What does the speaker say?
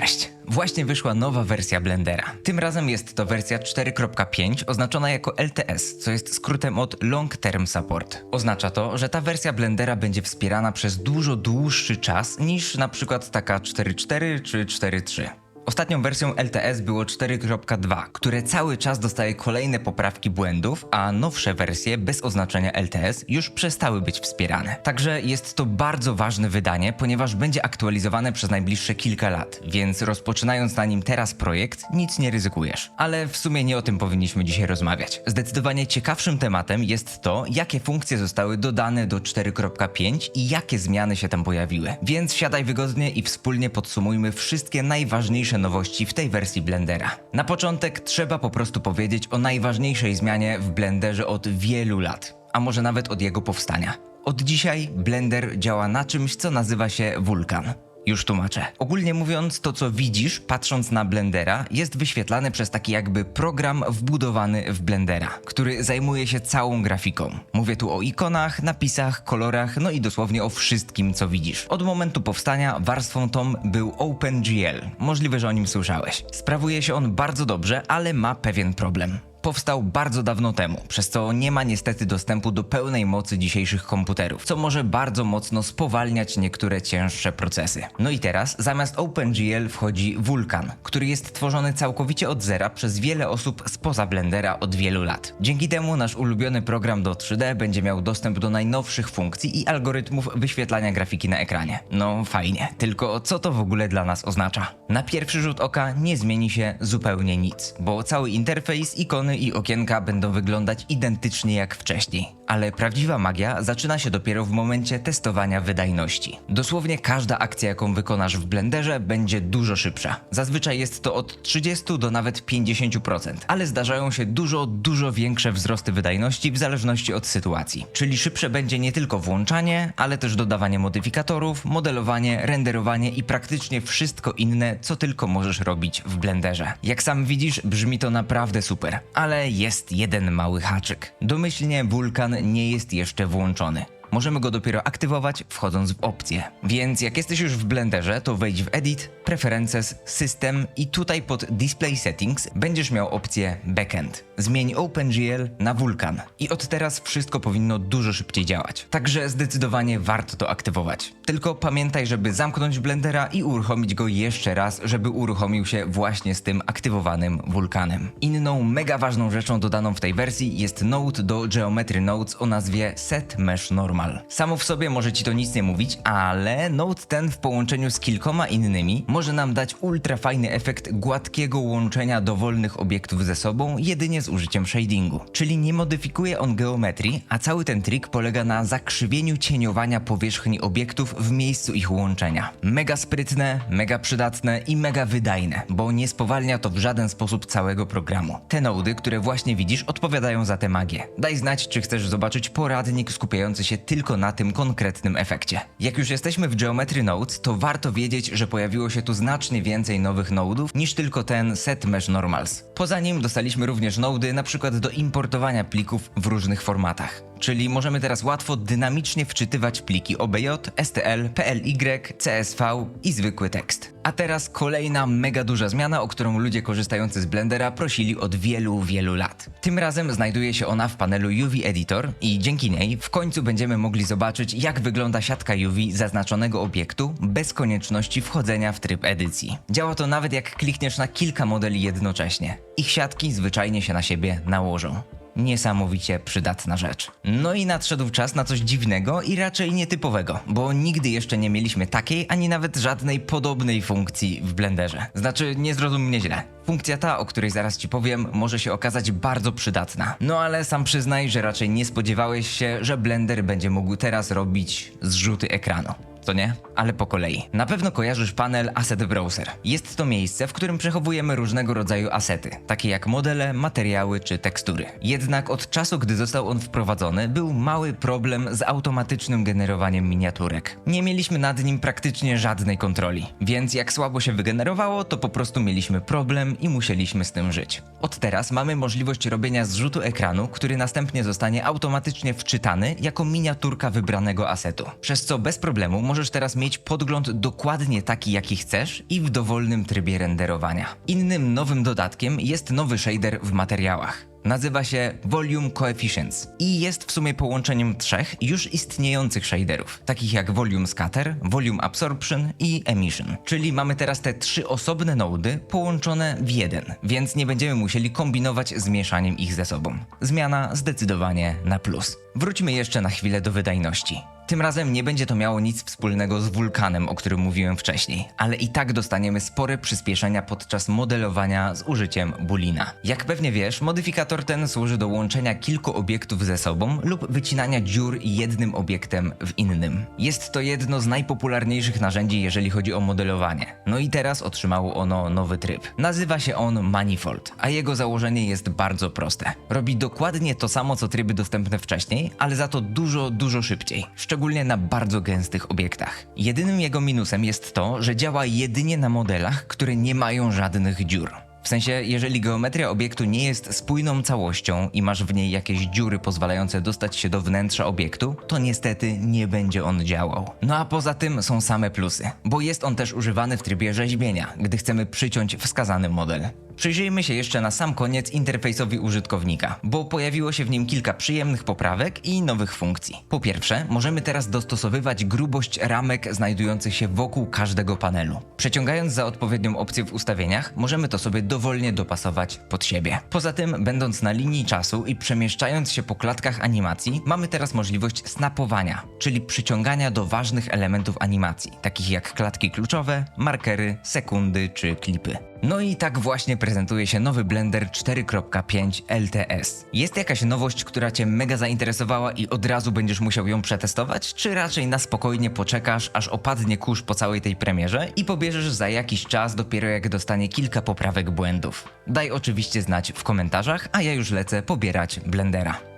Cześć! Właśnie wyszła nowa wersja Blendera. Tym razem jest to wersja 4.5 oznaczona jako LTS, co jest skrótem od Long Term Support. Oznacza to, że ta wersja Blendera będzie wspierana przez dużo dłuższy czas niż na przykład taka 4.4 czy 4.3. Ostatnią wersją LTS było 4.2, które cały czas dostaje kolejne poprawki błędów, a nowsze wersje bez oznaczenia LTS już przestały być wspierane. Także jest to bardzo ważne wydanie, ponieważ będzie aktualizowane przez najbliższe kilka lat, więc rozpoczynając na nim teraz projekt, nic nie ryzykujesz. Ale w sumie nie o tym powinniśmy dzisiaj rozmawiać. Zdecydowanie ciekawszym tematem jest to, jakie funkcje zostały dodane do 4.5 i jakie zmiany się tam pojawiły. Więc siadaj wygodnie i wspólnie podsumujmy wszystkie najważniejsze nowości w tej wersji Blendera. Na początek trzeba po prostu powiedzieć o najważniejszej zmianie w Blenderze od wielu lat, a może nawet od jego powstania. Od dzisiaj Blender działa na czymś, co nazywa się Vulkan. Już tłumaczę. Ogólnie mówiąc, to co widzisz patrząc na Blendera jest wyświetlane przez taki jakby program wbudowany w Blendera, który zajmuje się całą grafiką. Mówię tu o ikonach, napisach, kolorach, no i dosłownie o wszystkim co widzisz. Od momentu powstania warstwą tą był OpenGL. Możliwe, że o nim słyszałeś. Sprawuje się on bardzo dobrze, ale ma pewien problem powstał bardzo dawno temu, przez co nie ma niestety dostępu do pełnej mocy dzisiejszych komputerów, co może bardzo mocno spowalniać niektóre cięższe procesy. No i teraz zamiast OpenGL wchodzi Vulkan, który jest tworzony całkowicie od zera przez wiele osób spoza Blendera od wielu lat. Dzięki temu nasz ulubiony program do 3D będzie miał dostęp do najnowszych funkcji i algorytmów wyświetlania grafiki na ekranie. No fajnie, tylko co to w ogóle dla nas oznacza? Na pierwszy rzut oka nie zmieni się zupełnie nic, bo cały interfejs, ikony i okienka będą wyglądać identycznie jak wcześniej. Ale prawdziwa magia zaczyna się dopiero w momencie testowania wydajności. Dosłownie każda akcja, jaką wykonasz w Blenderze, będzie dużo szybsza. Zazwyczaj jest to od 30 do nawet 50%, ale zdarzają się dużo, dużo większe wzrosty wydajności w zależności od sytuacji. Czyli szybsze będzie nie tylko włączanie, ale też dodawanie modyfikatorów, modelowanie, renderowanie i praktycznie wszystko inne, co tylko możesz robić w Blenderze. Jak sam widzisz, brzmi to naprawdę super, ale jest jeden mały haczyk. Domyślnie wulkan nie jest jeszcze włączony. Możemy go dopiero aktywować wchodząc w opcje. Więc jak jesteś już w Blenderze, to wejdź w Edit, Preferences, System i tutaj pod Display Settings będziesz miał opcję Backend. Zmień OpenGL na Vulkan i od teraz wszystko powinno dużo szybciej działać. Także zdecydowanie warto to aktywować. Tylko pamiętaj, żeby zamknąć Blendera i uruchomić go jeszcze raz, żeby uruchomił się właśnie z tym aktywowanym Vulkanem. Inną mega ważną rzeczą dodaną w tej wersji jest node do Geometry Nodes o nazwie Set Mesh Normal. Samo w sobie może ci to nic nie mówić, ale node ten w połączeniu z kilkoma innymi może nam dać ultra fajny efekt gładkiego łączenia dowolnych obiektów ze sobą jedynie z użyciem shadingu. Czyli nie modyfikuje on geometrii, a cały ten trik polega na zakrzywieniu cieniowania powierzchni obiektów w miejscu ich łączenia. Mega sprytne, mega przydatne i mega wydajne, bo nie spowalnia to w żaden sposób całego programu. Te nody, które właśnie widzisz, odpowiadają za tę magię. Daj znać, czy chcesz zobaczyć poradnik skupiający się tylko na tym konkretnym efekcie. Jak już jesteśmy w Geometry Nodes, to warto wiedzieć, że pojawiło się tu znacznie więcej nowych nodów niż tylko ten Set Mesh Normals. Poza nim dostaliśmy również nody na przykład do importowania plików w różnych formatach. Czyli możemy teraz łatwo dynamicznie wczytywać pliki OBJ, STL, PLY, CSV i zwykły tekst. A teraz kolejna mega duża zmiana, o którą ludzie korzystający z Blendera prosili od wielu, wielu lat. Tym razem znajduje się ona w panelu UV Editor i dzięki niej w końcu będziemy mogli zobaczyć jak wygląda siatka UV zaznaczonego obiektu bez konieczności wchodzenia w tryb edycji. Działa to nawet jak klikniesz na kilka modeli jednocześnie. Ich siatki zwyczajnie się na siebie nałożą niesamowicie przydatna rzecz. No i nadszedł czas na coś dziwnego i raczej nietypowego, bo nigdy jeszcze nie mieliśmy takiej, ani nawet żadnej podobnej funkcji w Blenderze. Znaczy, nie zrozum mnie źle. Funkcja ta, o której zaraz ci powiem, może się okazać bardzo przydatna. No ale sam przyznaj, że raczej nie spodziewałeś się, że Blender będzie mógł teraz robić zrzuty ekranu to nie? Ale po kolei. Na pewno kojarzysz panel Asset Browser. Jest to miejsce, w którym przechowujemy różnego rodzaju asety, takie jak modele, materiały czy tekstury. Jednak od czasu, gdy został on wprowadzony, był mały problem z automatycznym generowaniem miniaturek. Nie mieliśmy nad nim praktycznie żadnej kontroli, więc jak słabo się wygenerowało, to po prostu mieliśmy problem i musieliśmy z tym żyć. Od teraz mamy możliwość robienia zrzutu ekranu, który następnie zostanie automatycznie wczytany jako miniaturka wybranego asetu, przez co bez problemu możemy możesz teraz mieć podgląd dokładnie taki, jaki chcesz i w dowolnym trybie renderowania. Innym nowym dodatkiem jest nowy shader w materiałach. Nazywa się Volume Coefficients i jest w sumie połączeniem trzech już istniejących shaderów, takich jak Volume Scatter, Volume Absorption i Emission. Czyli mamy teraz te trzy osobne nody połączone w jeden, więc nie będziemy musieli kombinować z mieszaniem ich ze sobą. Zmiana zdecydowanie na plus. Wróćmy jeszcze na chwilę do wydajności. Tym razem nie będzie to miało nic wspólnego z wulkanem, o którym mówiłem wcześniej, ale i tak dostaniemy spore przyspieszenia podczas modelowania z użyciem Bulina. Jak pewnie wiesz, modyfikator ten służy do łączenia kilku obiektów ze sobą lub wycinania dziur jednym obiektem w innym. Jest to jedno z najpopularniejszych narzędzi, jeżeli chodzi o modelowanie. No i teraz otrzymało ono nowy tryb. Nazywa się on Manifold, a jego założenie jest bardzo proste. Robi dokładnie to samo co tryby dostępne wcześniej, ale za to dużo, dużo szybciej. Szczególnie na bardzo gęstych obiektach. Jedynym jego minusem jest to, że działa jedynie na modelach, które nie mają żadnych dziur. W sensie, jeżeli geometria obiektu nie jest spójną całością i masz w niej jakieś dziury pozwalające dostać się do wnętrza obiektu, to niestety nie będzie on działał. No a poza tym są same plusy, bo jest on też używany w trybie rzeźbienia, gdy chcemy przyciąć wskazany model. Przyjrzyjmy się jeszcze na sam koniec interfejsowi użytkownika, bo pojawiło się w nim kilka przyjemnych poprawek i nowych funkcji. Po pierwsze, możemy teraz dostosowywać grubość ramek znajdujących się wokół każdego panelu. Przeciągając za odpowiednią opcję w ustawieniach, możemy to sobie dowolnie dopasować pod siebie. Poza tym, będąc na linii czasu i przemieszczając się po klatkach animacji, mamy teraz możliwość snapowania, czyli przyciągania do ważnych elementów animacji, takich jak klatki kluczowe, markery, sekundy czy klipy. No i tak właśnie prezentuje się nowy Blender 4.5 LTS. Jest jakaś nowość, która Cię mega zainteresowała i od razu będziesz musiał ją przetestować, czy raczej na spokojnie poczekasz, aż opadnie kurz po całej tej premierze i pobierzesz za jakiś czas dopiero jak dostanie kilka poprawek błędów? Daj oczywiście znać w komentarzach, a ja już lecę pobierać Blendera.